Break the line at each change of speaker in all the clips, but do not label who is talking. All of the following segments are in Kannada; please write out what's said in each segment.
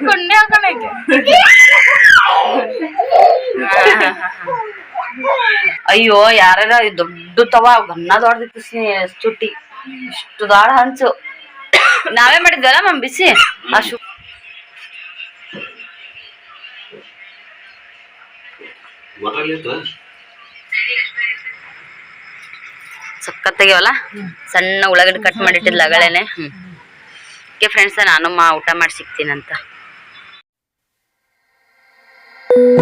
ಕುಂಡೆ
ಅಯ್ಯೋ ಯಾರ ದೊಡ್ಡ ತವ ಗನ್ನ ದೊಡ್ಡದಿತ್ತು ಚುಟ್ಟಿ. ಇಷ್ಟು ದಾಳ ಹಂಚು. ನಾವೇ ಮಾಡಿದ್ವಲ್ಲ ಮಮ್ ಬಿಸಿ? ಆ ಶು ಸಕ್ಕತ್ತಾಗ್ಯವಲ್ಲ ಸಣ್ಣ ಉಳ್ಳಾಗಡ್ಡೆ ಕಟ್ ಮಾಡಿಟ್ಟಿದ್ಲ ಲಗಳೇನೆ ಹ್ಮ್. ಓಕೆ ಫ್ರೆಂಡ್ಸ್ ನಾನು ಮಾ ಊಟ ಮಾಡಿ ಸಿಗ್ತೀನಂತ. ಫ್ರೆಂಡ್ಸ್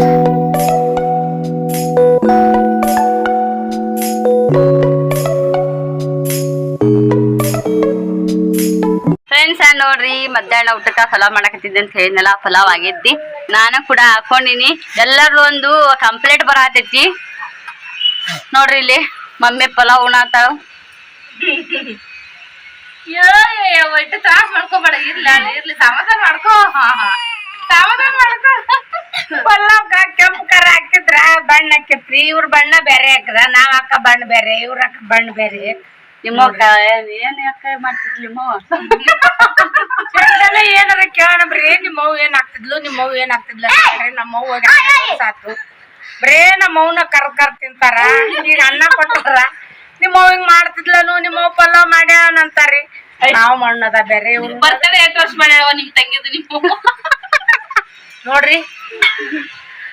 ನೋಡ್ರಿ, ಮಧ್ಯಾಹ್ನ ಊಟಕ್ಕ ಪಲಾವ್ ಮಾಡಕತ್ತಿದ್ದೆ ಅಂತ ಹೇಳಿದ್ನಲ್ಲ ಪಲಾವ್ ಆಗೈತಿ ನಾನು ಕೂಡ ಹಾಕೊಂಡಿನಿ. ಎಲ್ಲರೂ ಒಂದು ಕಂಪ್ಲೇಂಟ್ ಬರತೈತಿ ನೋಡ್ರಿ ಇಲ್ಲಿ, ಮಮ್ಮಿ ಪಲಾವ್ ಉಣತಾಳ.
ಮಾಡ್ಕೋಬೇಡ. ಇರ್ಲಿ ಇರ್ಲಿ. ಸಮಾಧಾನ ಮಾಡ್ಕೋ. ಹಾ. ಸಮಾಧಾನ ಮಾಡ್ಕೋ.
ಪಲ್ಲಾವ್ಕ ಕೆಂಪು ಕರ ಹಾಕಿದ್ರ ಬಣ್ಣ ಹಾಕಿತ್ರಿ. ಇವ್ರ ಬಣ್ಣ ಬೇರೆ ಹಾಕದ ನಾವ್ ಹಾಕ ಬಣ್ಣ ಬೇರೆ ಇವ್ರ ಹಾಕ ಬಣ್ಣ ಬೇರೆ
ನಿಮ್ಮ ಏನ್ ಯಾಕೆ ಮಾಡ್ತಿದ್ಲಿ ನಿಮ್ಮವ್ವ
ಏನಾರ ಕೇಳೋಣ ಬರೀ ನಿಮ್ಮ ಅವ್ವ ಏನ್ ಆಗ್ತಿದ್ಲು ನಿಮ್ಮ ಅವ್ವ ಏನ್ ಆಗ್ತಿದ್ಲು ನಮ್ಮ ಅವ್ವ ಸಾತು ಬರೇ ನಮ್ಮ ಅವ್ನ ಕರ್ ಕರ್ ತಿಂತಾರ. ಈಗ ಅನ್ನ ಕೊಟ್ಟಾರ ನಿಮ್ಮ ಅವ್ವ ಹಿಂಗ್ ಮಾಡ್ತಿದ್ಲನು ನಿಮ್ಮ ಅವ್ವ ಪಲಾವ್ ಮಾಡ್ಯಾನ ಅಂತಾರಿ ನಾವ್ ಮಣ್ಣದ ಬೇರೆ ಬರ್ತಾರೆ
ಬರ್ತಡೇ ಎಷ್ಟು ವರ್ಷ ಮಾಡ್ಯಾವ ನಿಮ್ ತಂಗಿದು ನೀವು
ನೋಡ್ರಿ.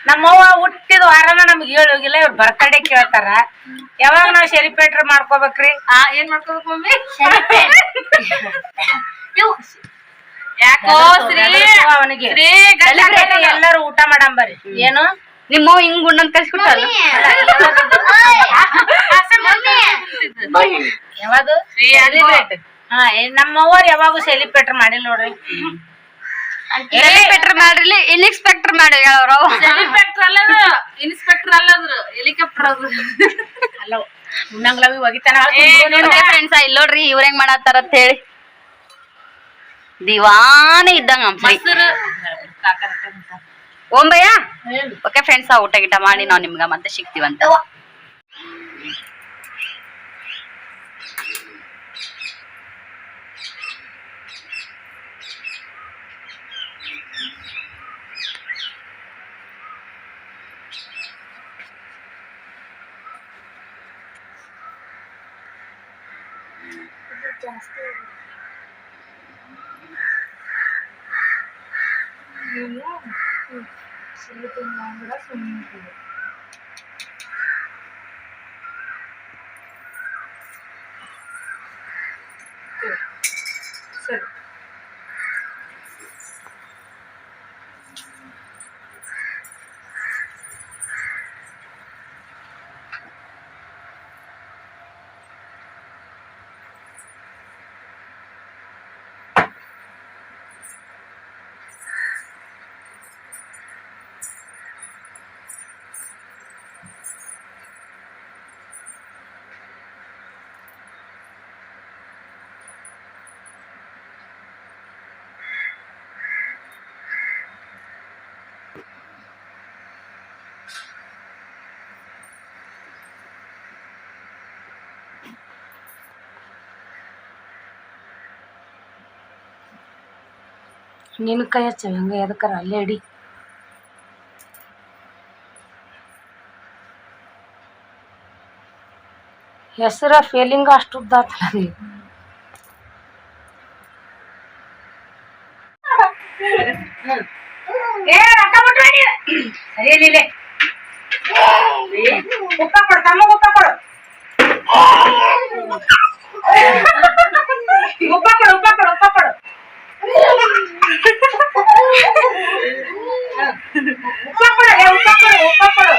ನಮ್ಮವ್ವ ಹುಟ್ಟಿದ ವಾರನ ನಮ್ಗೆ ಹೇಳೋಗಿಲ್ಲ ಇವ್ರು ಬರ್ತಡೇ ಕೇಳ್ತಾರ. ಯಾವಾಗ ನಾವ್ ಸೆಲಿಬ್ರೇಟ್ ಮಾಡ್ಕೋಬೇಕ್ರಿ?
ಆ ಏನ್ ಮಾಡ್ಕೋಬೇಕು ಮಮ್ಮಿ? ಇವ್ ಯಾಕೋ ಶ್ರೀ
ಅವನಿಗೆ.
ಶ್ರೀ ಗಂಡ
ಎಲ್ಲರೂ ಊಟ ಮಾಡಂಬರಿ ಏನು?
ನಿಮ್ಮವ್ವ ಹಿಂಗ್ ಉಣ್ಣಂತ ಕಳ್ಸಿಕೊಟ್ಟಲ್ಲ
ಯಾವಾಗ. ಹಾ ನಮ್ಮವ್ವ ಯಾವಾಗೂ ಸೆಲಿಬ್ರೇಟ್ ಮಾಡಿಲ್ಲ ನೋಡ್ರಿ.
ಎಲಿಪೆಟ್ರ್ ಮಾಡ್ರಿ ಇನ್ಸ್ಪೆಕ್ಟರ್ ಮಾಡಿ ಹೇಳೋರು.
ಹೆಲಿಕಾಪ್ಟರ್ ಅಲ್ಲದು ಇನ್ಸ್ಪೆಕ್ಟರ್ ಅಲ್ಲದ್ರು ಹೆಲಿಕಾಪ್ಟರ್ ಅದು
ಅಲ್ಲ ಉಣ್ಣಂಗ್ಲವಿ ಒಗಿತಾನ
ಫ್ರೆಂಡ್ಸ್ ಇಲ್ಲಿ ನೋಡ್ರಿ ಇವ್ರ ಹೆಂಗ್ ಮಾಡತ್ತಾರ ಅಂತ ಹೇಳಿ. ದಿವಾನ ಇದ್ದಂಗ ಓಂಬಯ್ಯ? ಓಕೆ ಫ್ರೆಂಡ್ಸ್ ಆ ಊಟ ಗಿಟ ಮಾಡಿ ನಾವ್ ನಿಮ್ಗ ಮತ್ತೆ ಸಿಗ್ತೀವಂತ. siempre tenía un brazo y un.
ನಿನ್ ಕೈ ಹಚ್ಚ ಹಂಗೆ ಎದಕ್ಕಾರ ಅಲ್ಲೇ ಇಡಿ ಹೆಸರ ಫೇಲಿಂಗ್ ಅಷ್ಟು ಉದ್ದಾತಲ್ಲ ರೀ ಏ ರೊಕ್ಕ ಇಲ್ಲ ಉಪ್ಪ ಕೊಡು ತಮ್ಮ ಉಪ್ಪ ಕೊಡು ಉಪ್ಪ ಕೊಡು ಉಪ್ಪ ಕೊಡು ಉಪ್ಪ ಕೊಡು ಉಪ್ಪ ಕೊಡು ಏ, ಉಪ್ಪ ಕೊಡು ಉಪ್ಪ ಕೊಡು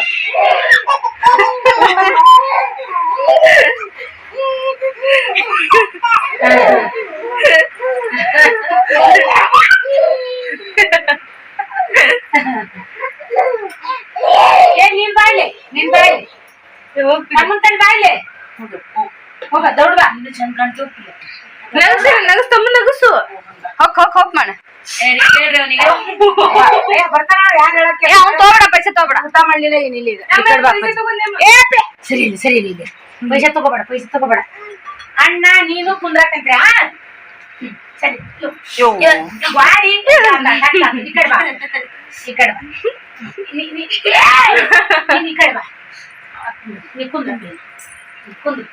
ಏ ನೀನ್ ಬಾಯ್ಲೆ ನೀನ್ ಬಾಯ್ಲೆ ನಮ್ಮನ್ ಕಣ್ ಬಾಯ್ಲೆ ದೌಡ್ ಬಾ
ನಗಸು ನಗಸ್ ತಮ್ಮ ನಗಸು. ಹೋಗ್ ಹೋಗ್ ಹೋಗ್ ಮಾಡ. ಅವ್ನ್ ತಗೋಬೇಡ ಪೈಸೆ ತಗೋಬೇಡ.
ಊಟ ಮಾಡ್ಲಿಲ್ಲ ಏನಿಲ್ಲ ಈಗ ಸರಿ ಇಲ್ಲ ಸರಿ ಇಲ್ಲ ಈಗ ಪೈಸೆ ತಗೋಬೇಡ ಪೈಸೆ ತಗೋಬೇಡ. ಅಣ್ಣ ನೀನು ಕುಂದ್ರಾಕಂತ್ರಿ ಆ? ಸರಿ ಈ ಕಡೆ ಬಾ ಈ ಕಡೆ ಬಾ ನೀ- ನೀ- ಈ ಕಡೆ ಬಾ ನೀ ಕುಂದ್ರು ನೀ ಕುಂದ್ರು.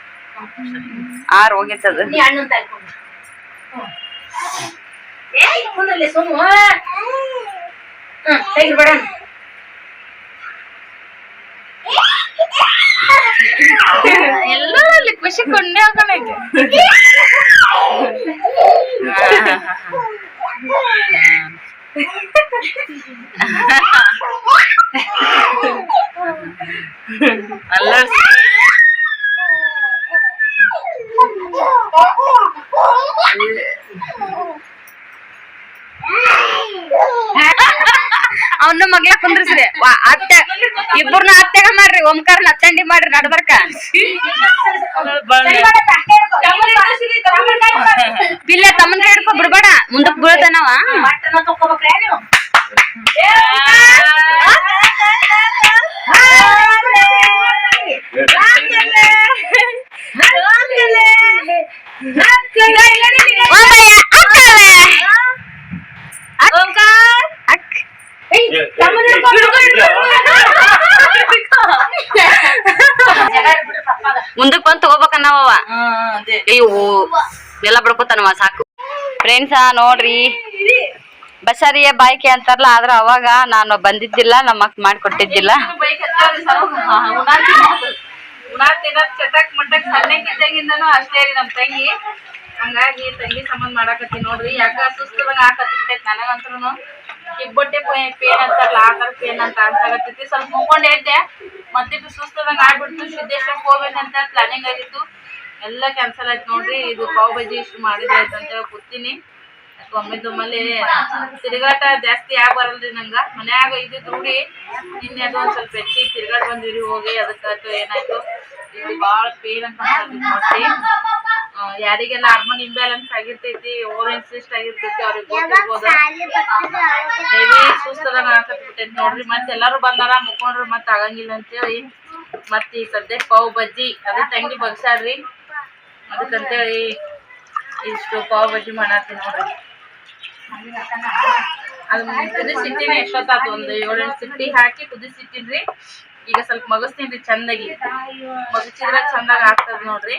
ಆರ್ ಹೋಗಿತ್ತದ
ಎಲ್ಲರಲ್ಲಿ ಖುಷಿ ಕೊಂಡೆ ಹಾಕೊಂಡೈತೆ ಅಲ್ಲ
ಅವನ್ನ ಮಗ್ಲ ಕುಂದ್ರಿಸ್ರಿ ಅತ್ತೆ ಇಬ್ಬರನ್ನ ಅತ್ತೆಗ ಮಾಡ್ರಿ ಓಂಕಾರನ ಅತ್ತಂಡಿ ಮಾಡ್ರಿ ನಡ್ಬರ್ಕ. ಇಲ್ಲ ತಮ್ಮನ್ ಹಿಡ್ಕೊ ಬಿಡ್ಬೇಡ ಮುಂದಕ್ ಬೀಳ್ತಾನವ
ಬಟ್ಟನ ತಕ್ಕೋಬೇಕ್ರೆ ನೀವು
ಮಾಮಯ್ಯ, ಅಕ್ಕವ್ರೆ. ಅಕ್ಕ. ಅಕ್ಕ. ಮುಂದಕ್ ಬಂದ್ ತಗೋಬೇಕನ್ನವ
ಅದೇ
ಅಯ್ಯೋ ಎಲ್ಲ ಬಡ್ಕೋತಾನವ ಸಾಕು ಫ್ರೆಂಡ್ಸ ನೋಡ್ರಿ ಬಸಾರಿಯ ಬಾಯ್ಕೆ ಅಂತಾರಲ್ಲ ಆದ್ರೆ ಅವಾಗ ನಾನು ಬಂದಿದ್ದಿಲ್ಲ ನಮ್ಮ ಅಕ್ಕ ಮಾಡ್ಕೊಟ್ಟಿದ್ದಿಲ್ಲ
ಅಷ್ಟೇ ರೀ ನಮ್ಮ ತಂಗಿ ಹಂಗಾಗಿ ತಂಗಿ ಸಂಬಂಧ ಮಾಡಾಕತ್ತಿ ನೋಡ್ರಿ ಯಾಕ ಸುಸ್ತದಂಗ ಆಕತ್ತಿರ್ತೈತಿ ನನಗಂತ್ರುನು ಕಿಬ್ಬೊಟ್ಟೆ ಪೇನ್ ಅಂತಾರಲ್ಲ ಆ ತರ ಪೇನ್ ಅಂತ ಅನ್ಸಾಕತ್ತೈತಿ ಸ್ವಲ್ಪ ಮುಗ್ಕೊಂಡ್ ಎದ್ದೆ ಮತ್ತಿಟ್ಟು ಸುಸ್ತದಂಗ ಆಗ್ಬಿಡ್ತು ಸಿದ್ದೇಶ್ವರಕ್ಕೆ ಹೋಗ್ಬೇಕಂತ ಪ್ಲಾನಿಂಗ್ ಆಗಿತ್ತು ಎಲ್ಲ ಕ್ಯಾನ್ಸಲ್ ಆಯ್ತು ನೋಡ್ರಿ, ಇದು ಪಾವ್ ಬಜ್ಜಿ ಇಷ್ಟು ಮಾಡಿದ್ರೆ ಆಯ್ತು ಅಂತ ಹೇಳಿ ಕೂತೀನಿ ಒಮ್ಮೆ ತಿರುಗಾಟ ಜಾಸ್ತಿ ಆಗ ಬರಲ್ರಿ ನಂಗೆ. ಮನ್ಯಾಗ ಇದು ರೂಢಿ, ನಿನ್ನೆ ಅದು ಒಂದು ಸ್ವಲ್ಪ ಹೆಚ್ಚಿ ತಿರುಗಾಟ ಬಂದಿರಿ ಹೋಗಿ, ಅದಕ್ಕೆ ಏನಾಯ್ತು. ಇದು ಭಾಳ ಪೇನ್ ಅಂತ ಹೊಟ್ಟಿ ಯಾರಿಗೆಲ್ಲ ಹಾರ್ಮೋನ್ ಇಂಬ್ಯಾಲೆನ್ಸ್ ಆಗಿರ್ತೈತಿ ಓವರ್ ಸಿಸ್ಟ್ ಆಗಿರ್ತೈತಿ, ಅವ್ರಿಗೆ ಸುಸ್ತದಾಗ ಹಾಕತ್ಬಿಟ್ಟೈತಿ ನೋಡ್ರಿ. ಮತ್ತೆ ಎಲ್ಲರೂ ಬಂದಾರ ಮುಕೊಂಡ್ರು ಮತ್ತೆ ಆಗಂಗಿಲ್ಲ ಅಂತೇಳಿ. ಮತ್ತೆ ಈ ಸದ್ಯ ಪಾವ್ ಬಜ್ಜಿ ಅದೇ ತಂಗಿ ಬಗ್ಸಾಡ್ರಿ ಅದಕ್ಕಂತೇಳಿ ಇಷ್ಟು ಪಾವ್ ಬಜ್ಜಿ ಮಾಡತ್ತೀನಿ ನೋಡ್ರಿ. ಅದು ಕುದಿಸಿಟ್ಟಿನಿ ಎಷ್ಟೊತ್ತಾತು ಒಂದು ಏಳೆಂಟು ಸಿಟ್ಟಿ ಹಾಕಿ ಕುದಿಸಿಟ್ಟಿನ್ರಿ ಈಗ ಸ್ವಲ್ಪ ಮಗಸ್ತೀನಿ ಚಂದಾಗಿ. ಮಗಚಿದ್ರೆ ಚಂದಾಗ ಆಗ್ತದ ನೋಡ್ರಿ.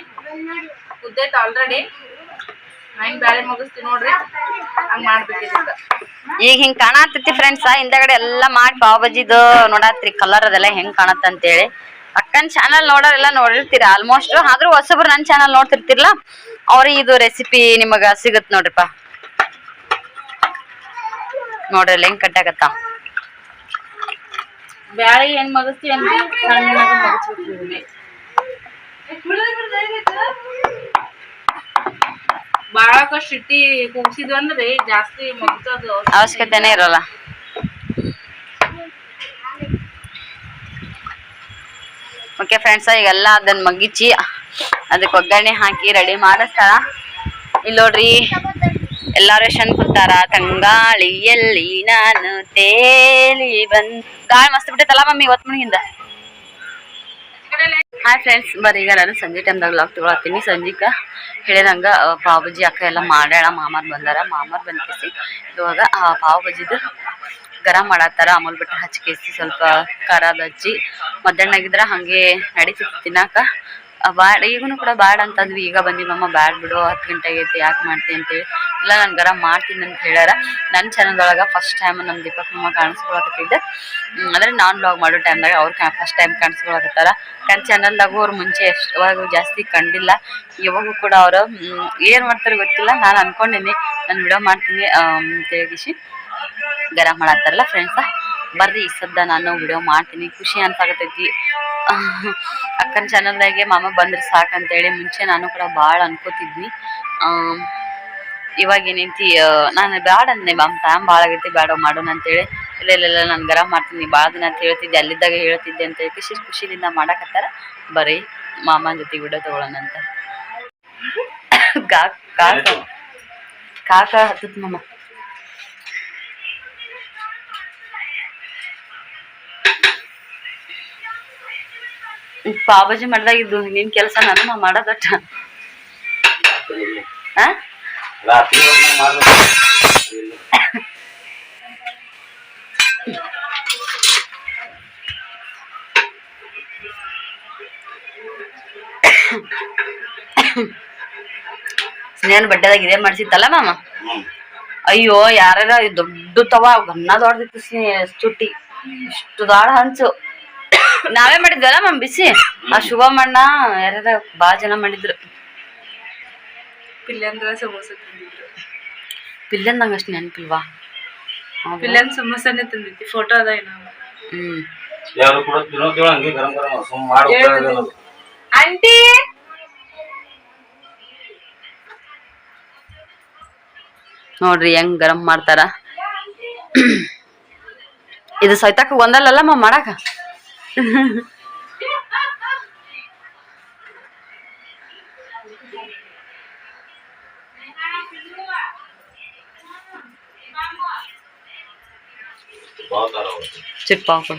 ಕುದ್ದೈತ ಆಲ್ರೆಡಿ ಹೆಂಗ್ ಬ್ಯಾಳೆ ಮಗಸ್ತೀನಿ ನೋಡ್ರಿ. ಹಂಗ್ ಮಾಡ್ಬೇಕು
ಈಗ ಹಿಂಗ್ ಕಾಣತೈತಿ ಫ್ರೆಂಡ್ಸ್ ಹಿಂದಗಡೆ ಎಲ್ಲಾ ಮಾಡಿ ಪಾವ್ ಬಜ್ಜಿದು ನೋಡಾತ್ರಿ ಕಲರ್ ಅದೆಲ್ಲ ಹೆಂಗ್ ಕಾಣತ್ತ ಅಂತೇಳಿ ಅಕ್ಕನ್ ಚಾನಲ್ ನೋಡೋರೆಲ್ಲ ನೋಡಿರ್ತೀರ ಆಲ್ಮೋಸ್ಟ್ ಆದ್ರೂ ಹೊಸಬ್ರು ನನ್ನ ಚಾನಲ್ ನೋಡ್ತಿರ್ತಿರ್ಲ ಅವ್ರಿಗೆ ಇದು ರೆಸಿಪಿ ನಿಮಗ ಸಿಗತ್ ನೋಡ್ರಿಪ್ಪ ನೋಡ್ರಿ ಅಲ್ಲಿ ಹೆಂಗ್ ಕಟ್ಟಾಗತ್ತ
ಬ್ಯಾಳಿ ಹೆಂಗ್ ಮಗಸ್ತೀವಿ ಇದನ್ನ. ಬಾಳಕ ಶಿಟ್ಟಿ ಕುಗ್ಸಿದ್ವಿ ಅಂದ್ರೆ ಜಾಸ್ತಿ ಮಗ್ಸೋದು
ಅವಶ್ಯಕತೆನೇ ಇರೋಲ್ಲ. ಓಕೆ ಫ್ರೆಂಡ್ಸ್ ಈಗೆಲ್ಲ ಅದನ್ನ ಮಗ್ಗಿಚ್ಚಿ ಅದಕ್ಕೆ ಒಗ್ಗರಣೆ ಹಾಕಿ ರೆಡಿ ಮಾಡಿಸ್ತಾಳ. ಇಲ್ಲಿ ನೋಡ್ರಿ, ಎಲ್ಲಾರು ಎಷ್ಟನ್ ಕೂತಾರ? ತಂಗಾಳಿಯಲ್ಲಿ ನಾನು ತೇಲಿ ಬಂದ್ ಗಾಳಿ ಮಸ್ತ್ ಬಿಟ್ಟೈತಲ್ಲ ಮಮ್ಮಿ ಇವತ್ತು ಮನಿಗಿಂದ? ಹಾಯ್ ಫ್ರೆಂಡ್ಸ್ ಬರೀ ಈಗ ನಾನು ಸಂಜೆ ಟೈಮ್ದಾಗ ಲಾಕ್ ತಗೊಳತ್ತೀನಿ. ಸಂಜಿಕ ಹೇಳಿದಂಗೆ ಪಾವ್ ಬಜ್ಜಿ ಅಕ್ಕ ಎಲ್ಲ ಮಾಡ್ಯಾಳ. ಮಾಮಾರ್ ಬಂದಾರ. ಮಾಮಾರ್ ಬಂದ್ಕೇಸಿ ಇವಾಗ ಪಾವ್ ಬಜ್ಜಿದು ಗರಂ ಮಾಡತ್ತಾರ ಅಮೂಲ್ ಬಿಟ್ಟು ಹಚ್ಕೇಸಿ ಸ್ವಲ್ಪ ಖಾರದ ಹಚ್ಚಿ ಮಧ್ಯಾಹ್ನಾಗಿದ್ರ ಹಂಗೆ ನಡೀತಿತ್ತು ತಿನ್ನಾಕ ಬ್ಯಾಡ, ಈಗನು ಕೂಡ ಬ್ಯಾಡ ಅಂತಂದ್ವಿ ಈಗ ಬಂದಿ ಮಮ್ಮ, ಬ್ಯಾಡ್ ಬಿಡು, ಹತ್ತು ಗಂಟೆ ಆಗೈತಿ, ಯಾಕೆ ಮಾಡ್ತಿ? ಅಂತೇಳಿ ಇಲ್ಲ, ನಾನು ಗರಂ ಮಾಡ್ತೀನಿ ಅಂತ ಹೇಳ್ಯಾರ. ನನ್ನ ಚಾನಲ್ದೊಳಗೆ ಫಸ್ಟ್ ಟೈಮ್ ನಮ್ಮ ದೀಪಕ್ ಮಮ್ಮ ಕಾಣಿಸ್ಕೊಳಕತ್ತಿದ್ದೆ. ಅಂದರೆ ನಾನ್ ಬ್ಲಾಗ್ ಮಾಡೋ ಟೈಮ್ದಾಗ ಅವ್ರು ಫಸ್ಟ್ ಟೈಮ್ ಕಾಣಿಸ್ಕೊಳಕತ್ತಾರ. ನನ್ನ ಚಾನಲ್ದಾಗೂ ಅವ್ರು ಮುಂಚೆ ಎಷ್ಟು ಅವಾಗ ಜಾಸ್ತಿ ಕಂಡಿಲ್ಲ. ಇವಾಗೂ ಕೂಡ ಅವರು ಏನು ಮಾಡ್ತಾರೆ ಗೊತ್ತಿಲ್ಲ, ನಾನು ಅನ್ಕೊಂಡಿನಿ. ನಾನು ವಿಡಿಯೋ ಮಾಡ್ತೀನಿ ಅಂತೇಳಿಸಿ ಗರಂ ಮಾಡತ್ತಾರಲ್ಲ ಫ್ರೆಂಡ್ಸ ಬರ್ರಿ ಈ ಸದ್ದ ನಾನು ವಿಡಿಯೋ ಮಾಡ್ತೀನಿ. ಖುಷಿ ಅನ್ಸಾಕತೈತಿ ಅಕ್ಕನ ಚಾನಲ್ದಾಗೆ ಮಾಮ ಬಂದ್ರೆ ಸಾಕಂತೇಳಿ ಮುಂಚೆ ನಾನು ಕೂಡ ಭಾಳ ಅನ್ಕೋತಿದ್ವಿ ಇವಾಗ ಏನೈತಿ ನಾನು ಬ್ಯಾಡ ಅಂದೆ ಮಾಮ್ ಟೈಮ್ ಭಾಳ ಆಗೈತಿ ಬ್ಯಾಡ ಮಾಡೋಣ ಅಂತೇಳಿ. ಇಲ್ಲ ಇಲ್ಲ ಇಲ್ಲ ನಾನು ಗರಂ ಮಾಡ್ತೀನಿ ಭಾಳ ದಿನ ಅಂತ ಹೇಳ್ತಿದ್ದೆ ಅಲ್ಲಿದ್ದಾಗ ಹೇಳ್ತಿದ್ದೆ ಅಂತ ಹೇಳಿ ಖುಷಿ ಖುಷಿಯಿಂದ ಮಾಡಕತ್ತಾರ. ಬರ್ರಿ ಮಾಮನ ಜೊತೆ ವಿಡಿಯೋ ತಗೊಳ್ಳೋಣ ಅಂತ. ಕಾಕ ಕಾಕ ಕಾಕ ಹತ್ತತ್ ಮಾಮ. ಪಾವಜಿ ಮಾಡ್ದಾಗ ಇದು ನಿನ್ ಕೆಲಸ ನಾನು ನಾವ್ ಮಾಡೋದಟ್ಟ. ಸ್ನೇಹನ್ ಬಡ್ಡೆದಾಗ ಇದೇ ಮಾಡ್ಸಿತ್ತಲ್ಲ ಮಾಮ? ಅಯ್ಯೋ ಯಾರ ದೊಡ್ಡ ತವ ಗನ್ನ ದೊಡ್ಡದಿತ್ತು ಸ್ನೇಹ ಚುಟ್ಟಿ. ಇಷ್ಟು ದಾಳ ಹಂಚು. ನಾವೇ ಮಾಡಿದ್ವಲ್ಲ ಮ್ಯಾಮ್ ಬಿಸಿ? ಆ ಶುಭಮಣ್ಣ ಯಾರ್ಯಾರ ಬಾಳ ಜನ ಮಾಡಿದ್ರು.
ಪಿಲ್ಲೆಂದ್ರ ಸಮೋಸ ತಂದಿದ್ರು.
ಪಿಲ್ಲನ್ ನಂಗೆ ಅಷ್ಟು ನೆನಪಿಲ್ವಾ?
ಪಿಲ್ಲನ್ ಸಮೋಸನೇ ತಂದಿದ್ದಿ. ಫೋಟೋ ಅದ ಏನೋ.
ಹ್ಮ್.
ಯಾರು ಕೂಡ ತಿನ್ನೋತೇಳ ಹಂಗೆ ಗರಂ ಗರಂ ಸುಮ್ ಮಾಡಿ
ಆಂಟಿ!
ನೋಡ್ರಿ ಹೆಂಗ್ ಗರಂ ಮಾಡ್ತಾರ. ಇದು ಸೈತಾಕ ಒಂದಲ್ಲಲ್ಲ ಮಾ ಮಾಡಾಕ? చెప్పాకు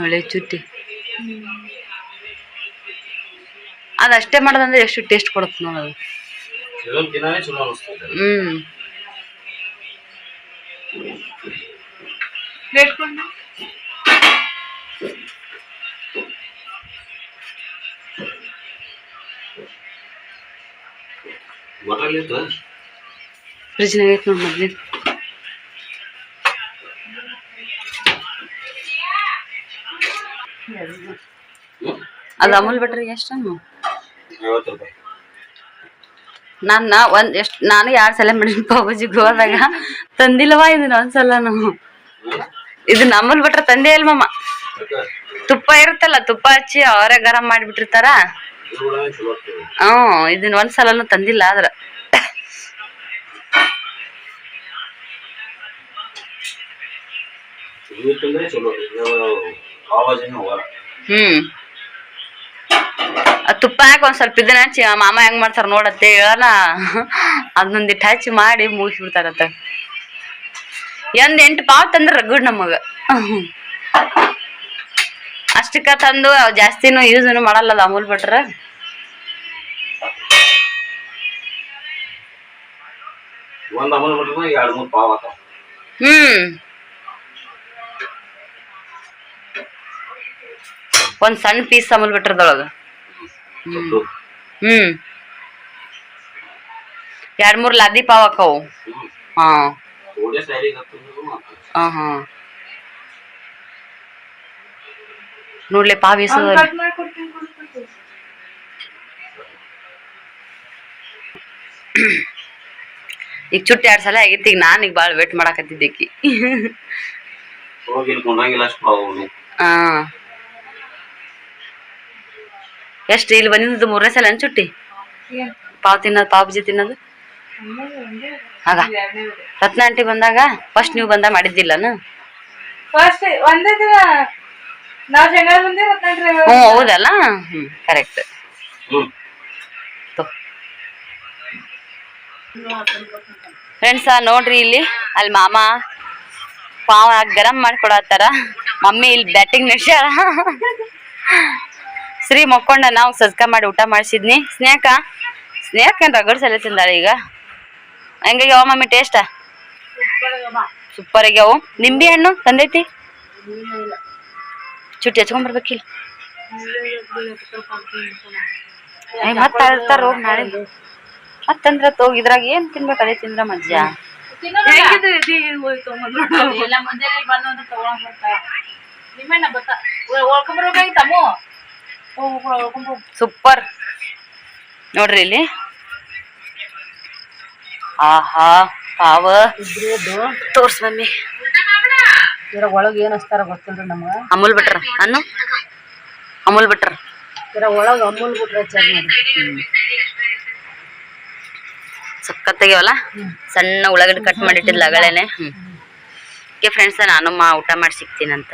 ಒಳ್ಳೆ ಚುಟ್ಟಿ ಅದಷ್ಟೇ ಮಾಡೋದಂದ್ರೆ ಎಷ್ಟು ಟೇಸ್ಟ್ ಕೊಡುತ್ತೆ ನೋಡೋದು
ಇದೊಂದ್ ತಿನ್ನೋದೇ ಚಲೋ ಅನಿಸ್ತದೆ
ಹ್ಮ್
ಪ್ಲೇಟ್ ಕೊಂಡು
ಹೋಟೆಲ್ ಇತ್ತು
ಫ್ರಿಜ್ನಾಗ ಐತೆ ನೋಡಿ ಮೊದ್ಲು ಅದು ಅಮೂಲ್ ಬಿಟ್ರೆ ಎಷ್ಟು ನನ್ನ ಒಂದ್ ಎಷ್ಟ್ ನಾನು ಎರಡ್ ಸಲ ಮಾಡಿನಿ ಪಾವಜಿಗೆ ಹೋದಾಗ ತಂದಿಲ್ಲವಾ ಇದನ್ನ ಒಂದ್ಸಲ ನಾವು
ಹ್ಮ್?
ಇದನ್ನ ಅಮೂಲ್ ಬಿಟ್ರೆ ತಂದೆ ಇಲ್ಲ ಮಮ್ಮ ತುಪ್ಪ ಇರುತ್ತಲ್ಲ ತುಪ್ಪ ಹಚ್ಚಿ ಅವರೇ ಗರಂ ಮಾಡಿಬಿಟ್ಟಿರ್ತಾರ?
ಇದು.
ಹ್ಮ್ ಇದನ್ನ ಒಂದ್ಸಲನು ತಂದಿಲ್ಲ ಆದ್ರ.
ಇದು ಇದು
ಹ್ಮ್. ತುಪ್ಪ ಹಾಕಿ ಒಂದ್ ಸ್ವಲ್ಪ ಇದನ್ನ ಹಚ್ಚಿ ಮಾಮ ಹೆಂಗ್ ಮಾಡ್ತಾರ ನೋಡತ್ತೆ ಹೇಳನ ಅದನ್ನೊಂದಿಟ್ಟು ಹಚ್ಚಿ ಮಾಡಿ ಮುಗಿಸ್ಬಿಡ್ತಾರತ್ತ. ಎಂದ್ ಎಂಟು ಪಾವ್ ತಂದ್ರ ರಗಡ್ ನಮಗ. ಅಷ್ಟಕ್ಕ ತಂದು ಅವ್ ಜಾಸ್ತಿನೂ ಯೂಸ್ನು ಮಾಡಲ್ಲ ಅದು ಅಮೂಲ್ ಬಿಟ್ರ ಹ್ಮ್. ಒಂದ್ ಸಣ್ಣ ಪೀಸ್ ಅಮೂಲ್ ಬಿಟ್ರದೊಳಗ ಹ್ಮ್. ಎರಡ್ ಮೂರ್ ಲಾದಿ ಪಾವ್ ಹಾಕವು? ಹಾ. ಹಾ ಹಾ. ನೋಡ್ಲೆ ಪಾವ್
ಕೊಡ್ತೀನಿ
ಈಗ ಚುಟ್ಟಿ ಎರಡ್ ಸಲ ಆಗಿತ್ತು ಈಗ ನಾನು ಈಗ ಬಾಳ್ ವೇಟ್ ಮಾಡಾಕತ್ತಿದ್ದೆಕಿ
ಹೋಗಿ
ಹಾ. ಎಷ್ಟ್ ಇಲ್ಲಿ ಬಂದಿದ್ದು ಮೂರನೇ ಸಲ
ಅನ್ಸುಟ್ಟಿ
ಪಾವ್ ತಿನ್ನೋದು ಪಾವ್ ಬಜ್ಜಿ ತಿನ್ನೋದು? ಆಗ. ರತ್ನ ಆಂಟಿ ಬಂದಾಗ ಫಸ್ಟ್ ನೀವು ಬಂದಾಗ ಮಾಡಿದ್ದಿಲ್ಲನು?
ಫಸ್ಟ್ ಒಂದೇ ದಿನ ನಾವ್ ಜಗಳ ಬಂದೇ ಹತ್ತಂಡ್ರಿ
ಹ್ಞೂ ಹೌದಲ್ಲ? ಹ್ಞೂ ಕರೆಕ್ಟ್ ಫ್ರೆಂಡ್ಸ ನೋಡ್ರಿ ಇಲ್ಲಿ ಅಲ್ಲಿ ಮಾಮ ಪಾವ ಗರಂ ಮಾಡ್ಕೊಡತ್ತಾರ ಮಮ್ಮಿ ಇಲ್ಲಿ ಬ್ಯಾಟಿಂಗ್ ನಡೆಸ್ಯಾರ ಶ್ರೀ ಮಕ್ಕೊಂಡ ನಾವು ಸಜ್ಕ ಮಾಡಿ ಊಟ ಮಾಡಿಸಿದ್ನಿ. ಸ್ನೇಹಕ ಸ್ನೇಹಕ್ಕೆ ರಗಡ್ ಸಲ ತಿಂದಾಳೆ ಈಗ? ಹೆಂಗಾಗ್ಯಾವ ಮಮ್ಮಿ ಟೇಸ್ಟ ಸೂಪರ್ ಆಗ್ಯಾವು. ನಿಂಬೆ ಹಣ್ಣು, ತಂದೈತಿ? ಚುಟ್ಟಿ ಹಚ್ಕೊಂಡ್ಬರ್ಬೇಕಿಲ್ಲ ಮತ್ತೆ ತರ್ತಾರ ಹೋಗಿ ನಾಳೆ. ಮತ್ತಂದ್ರ ಹೋಗಿ ಇದ್ರಾಗ ಏನ್ ತಿನ್ಬೇಕು ಅದೇ ತಿಂದ್ರ ಮಜ್ಜಾ.
ಇಲ್ಲ ಮುಂಜಾನೆ ಬಂದು ತಗೊಂಡ್ ಬರ್ತಾ ನಿಮ್ಮಣ್ಣ ಬರ್ತಾ ಓಳ್ಕೊಂಬ
ಸೂಪರ್. ನೋಡ್ರಿ ಇಲ್ಲಿ. ಆಹಾ ಪಾವ. ತೋರ್ಸ್ ಮಮ್ಮಿ.
ಇದ್ರ ಒಳಗೆ ಏನ್ ಹಚ್ತಾರ ಗೊತ್ತಿಲ್ರಿ ನಮ್ಗ.
ಅಮೂಲ್ ಬಿಟ್ರ ಅನ್ನು ಅಮೂಲ್ ಬಿಟ್ರ
ಇದ್ರ ಒಳಗ ಅಮೂಲ್ ಬಿಟ್ರ ಹಚ್ಚಾರ
ಸಖತ್ತಾಗ್ಯಾವಲ್ಲ? ಸಣ್ಣ ಉಳ್ಳಾಗಡ್ಡೆ ಕಟ್ ಮಾಡಿಟ್ಟಿದ್ಲ ಅಗಳೇನೆ. ಹ್ಮ್. ಓಕೆ ಫ್ರೆಂಡ್ಸ್ ನಾನು ಮಾ ಊಟ ಮಾಡಿ ಸಿಗ್ತೀನಂತ